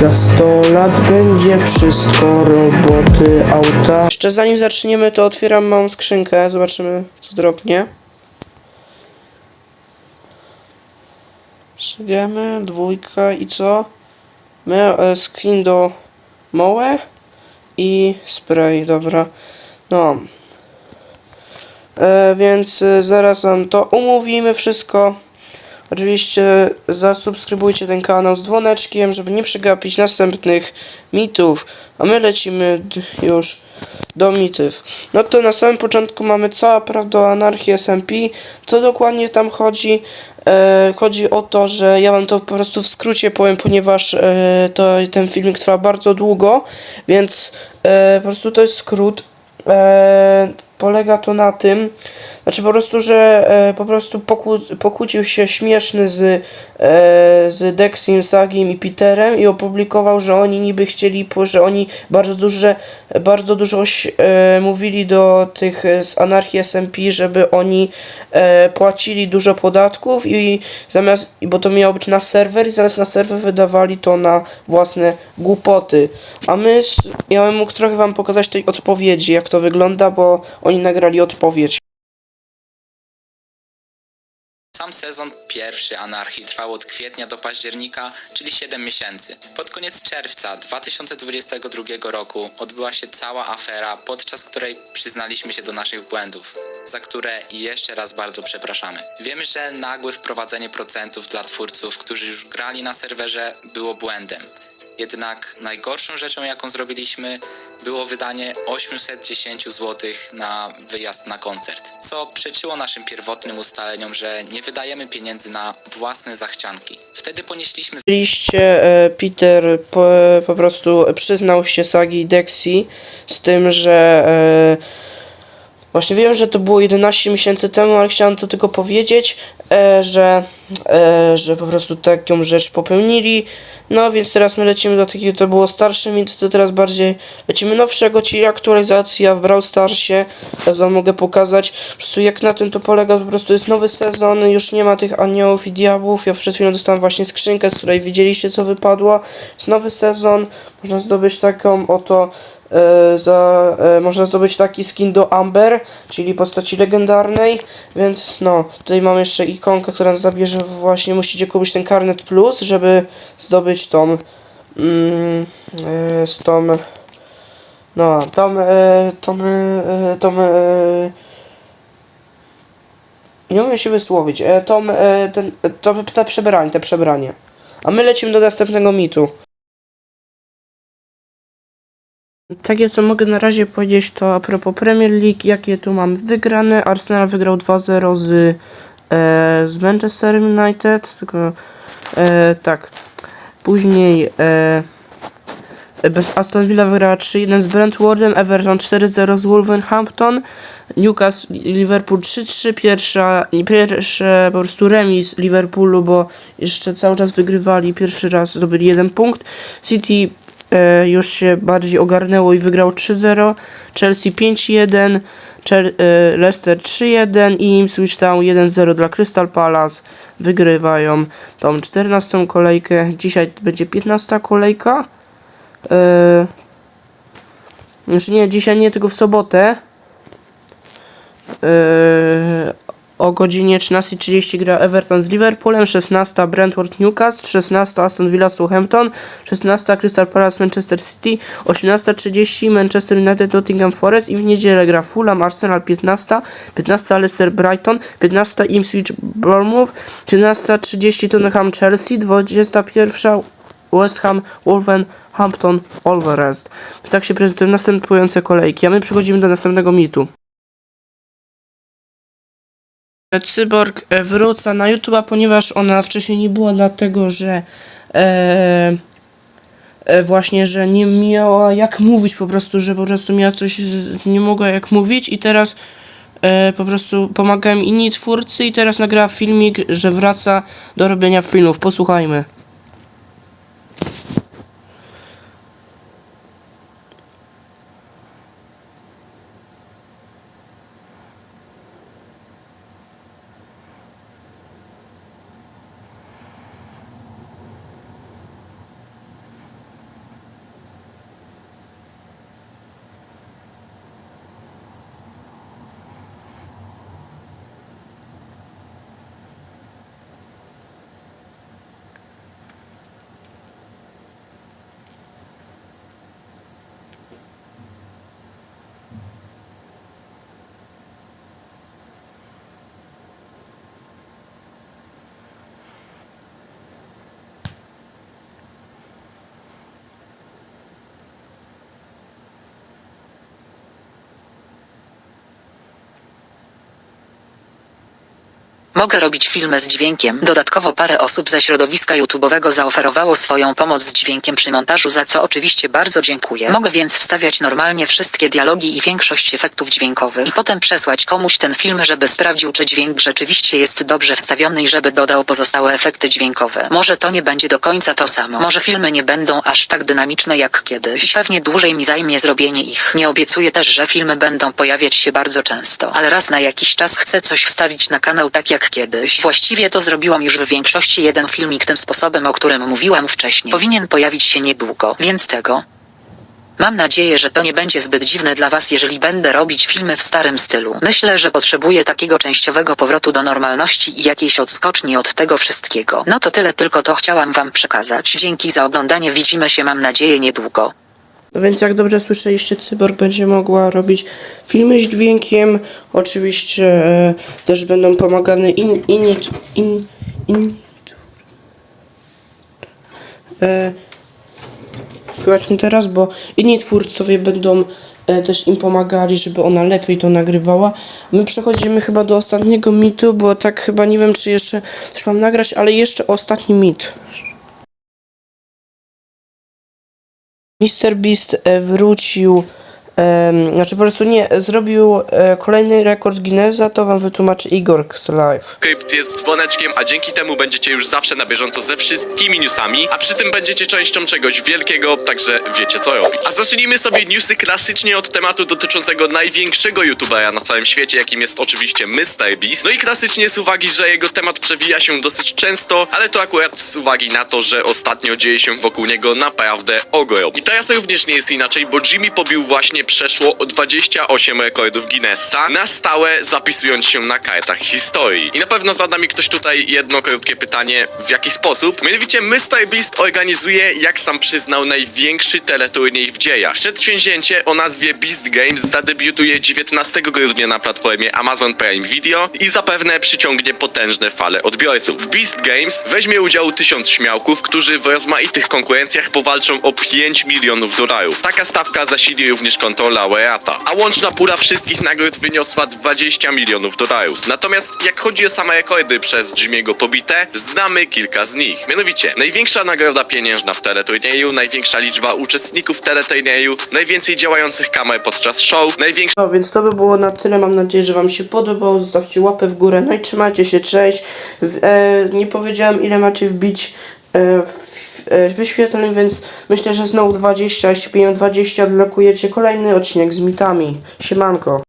Za 100 lat będzie wszystko roboty, auta. Jeszcze zanim zaczniemy, to otwieram małą skrzynkę. Zobaczymy, co drobnie. Przejdziemy, dwójka i co? My e, skin do Moe i spray, dobra. No. E, więc e, zaraz wam to umówimy wszystko. Oczywiście zasubskrybujcie ten kanał z dzwoneczkiem, żeby nie przegapić następnych mitów. A my lecimy już do mitów. No to na samym początku mamy cała prawda o anarchii SMP. Co dokładnie tam chodzi? E, chodzi o to, że ja wam to po prostu w skrócie powiem, ponieważ e, to, ten filmik trwa bardzo długo, więc e, po prostu to jest skrót. E, polega to na tym, znaczy po prostu, że e, po prostu pokłó, pokłócił się śmieszny z, e, z Dexim, Sagim i Peterem i opublikował, że oni niby chcieli, że oni bardzo duże, bardzo dużo e, mówili do tych z anarchii SMP, żeby oni e, płacili dużo podatków i zamiast, bo to miało być na serwer i zamiast na serwer wydawali to na własne głupoty. A my, ja bym mógł trochę wam pokazać tej odpowiedzi, jak to wygląda, bo oni nagrali odpowiedź. Sam sezon pierwszy Anarchii trwał od kwietnia do października, czyli 7 miesięcy. Pod koniec czerwca 2022 roku odbyła się cała afera, podczas której przyznaliśmy się do naszych błędów, za które jeszcze raz bardzo przepraszamy. Wiemy, że nagłe wprowadzenie procentów dla twórców, którzy już grali na serwerze, było błędem. Jednak najgorszą rzeczą, jaką zrobiliśmy, było wydanie 810 zł na wyjazd na koncert, co przeczyło naszym pierwotnym ustaleniom, że nie wydajemy pieniędzy na własne zachcianki. Wtedy ponieśliśmy Oczywiście e, Peter po, po prostu przyznał się Sagi Dexi z tym, że e, właśnie wiem, że to było 11 miesięcy temu, ale chciałem to tylko powiedzieć, e, że, e, że po prostu taką rzecz popełnili. No więc teraz my lecimy do takiego, to było starsze mit, to teraz bardziej lecimy nowszego, czyli aktualizacja w Brawl Starsie. Teraz wam mogę pokazać po prostu jak na tym to polega, po prostu jest nowy sezon, już nie ma tych aniołów i diabłów. Ja przed chwilą dostałem właśnie skrzynkę, z której widzieliście co wypadło. Jest nowy sezon, można zdobyć taką oto za, e, można zdobyć taki skin do Amber, czyli postaci legendarnej, więc no, tutaj mamy jeszcze ikonkę, która nas zabierze, właśnie musicie kupić ten Carnet Plus, żeby zdobyć tą, mm, e, z tą, no, tą, e, tą, e, tą, e, nie umiem się wysłowić, e, tą, e, ten, to, te przebranie, te przebranie. A my lecimy do następnego mitu. Takie co mogę na razie powiedzieć to a propos Premier League, jakie tu mam wygrane. Arsenal wygrał 2-0 z, e, z Manchester United, tylko e, tak. Później e, bez Aston Villa wygrała 3-1 z Brentfordem, Everton 4-0 z Wolverhampton, Newcastle Liverpool 3-3, pierwsza, pierwsze po prostu remis Liverpoolu, bo jeszcze cały czas wygrywali, pierwszy raz zdobyli jeden punkt. City już się bardziej ogarnęło i wygrał 3-0, Chelsea 5-1, Chel- e, Leicester 3-1 i Ipswich Town 1-0 dla Crystal Palace. Wygrywają tą 14 kolejkę. Dzisiaj będzie 15 kolejka. Yy, znaczy nie, dzisiaj nie, tylko w sobotę. O godzinie 13.30 gra Everton z Liverpoolem, 16 Brentford Newcastle, 16 Aston Villa Southampton, 16 Crystal Palace Manchester City, 18.30 Manchester United Nottingham Forest i w niedzielę gra Fulham Arsenal 15, 15 Leicester Brighton, 15 Ipswich Bournemouth, 13.30 Tottenham Chelsea, 21 West Ham, Wolverhampton. Więc tak się prezentują następujące kolejki, a my przechodzimy do następnego mitu. Cyborg e, wróca na YouTube'a, ponieważ ona wcześniej nie była, dlatego że e, e, właśnie, że nie miała jak mówić po prostu, że po prostu miała coś, nie mogła jak mówić i teraz e, po prostu pomagają inni twórcy i teraz nagrała filmik, że wraca do robienia filmów. Posłuchajmy. Mogę robić filmy z dźwiękiem. Dodatkowo parę osób ze środowiska YouTube'owego zaoferowało swoją pomoc z dźwiękiem przy montażu, za co oczywiście bardzo dziękuję. Mogę więc wstawiać normalnie wszystkie dialogi i większość efektów dźwiękowych i potem przesłać komuś ten film, żeby sprawdził, czy dźwięk rzeczywiście jest dobrze wstawiony i żeby dodał pozostałe efekty dźwiękowe. Może to nie będzie do końca to samo. Może filmy nie będą aż tak dynamiczne jak kiedyś. Pewnie dłużej mi zajmie zrobienie ich. Nie obiecuję też, że filmy będą pojawiać się bardzo często, ale raz na jakiś czas chcę coś wstawić na kanał tak jak kiedyś. Właściwie to zrobiłam już w większości jeden filmik tym sposobem, o którym mówiłam wcześniej. Powinien pojawić się niedługo, więc tego. Mam nadzieję, że to nie będzie zbyt dziwne dla Was, jeżeli będę robić filmy w starym stylu. Myślę, że potrzebuję takiego częściowego powrotu do normalności i jakiejś odskoczni od tego wszystkiego. No to tyle, tylko to chciałam Wam przekazać. Dzięki za oglądanie, widzimy się, mam nadzieję, niedługo. Więc jak dobrze słyszeliście, Cyborg będzie mogła robić filmy z dźwiękiem. Oczywiście e, też będą pomagane in, inni, in, inni e, mnie teraz, bo inni twórcowie będą e, też im pomagali, żeby ona lepiej to nagrywała. My przechodzimy chyba do ostatniego mitu, bo tak chyba nie wiem, czy jeszcze coś mam nagrać, ale jeszcze ostatni mit. Mr. Beast e, wrócił, znaczy po prostu nie, zrobił e, kolejny rekord Guinnessa, to wam wytłumaczy Igor Live. subskrypcję z dzwoneczkiem, a dzięki temu będziecie już zawsze na bieżąco ze wszystkimi newsami, a przy tym będziecie częścią czegoś wielkiego, także wiecie co robić. A zacznijmy sobie newsy klasycznie od tematu dotyczącego największego youtubera na całym świecie, jakim jest oczywiście MrBeast. No i klasycznie z uwagi, że jego temat przewija się dosyć często, ale to akurat z uwagi na to, że ostatnio dzieje się wokół niego naprawdę ogrom. I teraz również nie jest inaczej, bo Jimmy pobił właśnie przeszło o 28 rekordów Guinnessa, na stałe zapisując się na kartach historii. I na pewno zada mi ktoś tutaj jedno krótkie pytanie, w jaki sposób? Mianowicie MrBeast organizuje, jak sam przyznał, największy teleturniej w dziejach. Przedsięwzięcie o nazwie Beast Games zadebiutuje 19 grudnia na platformie Amazon Prime Video i zapewne przyciągnie potężne fale odbiorców. W Beast Games weźmie udział tysiąc śmiałków, którzy w rozmaitych konkurencjach powalczą o 5 milionów dolarów. Taka stawka zasili również konto laureata, a łączna pula wszystkich nagród wyniosła 20 milionów dolarów. Natomiast jak chodzi o same rekordy przez Jimmy'ego pobite, znamy kilka z nich. Mianowicie, największa nagroda pieniężna w teleturnieju, największa liczba uczestników teleturnieju, najwięcej działających kamer podczas show, największa No więc to by było na tyle, mam nadzieję, że wam się podobało, zostawcie łapę w górę, no i trzymajcie się, cześć. W- E, nie powiedziałem ile macie wbić e, w, wyświetleń, więc myślę, że znowu 20, jeśli piję 20, odblokujecie kolejny odcinek z mitami. Siemanko.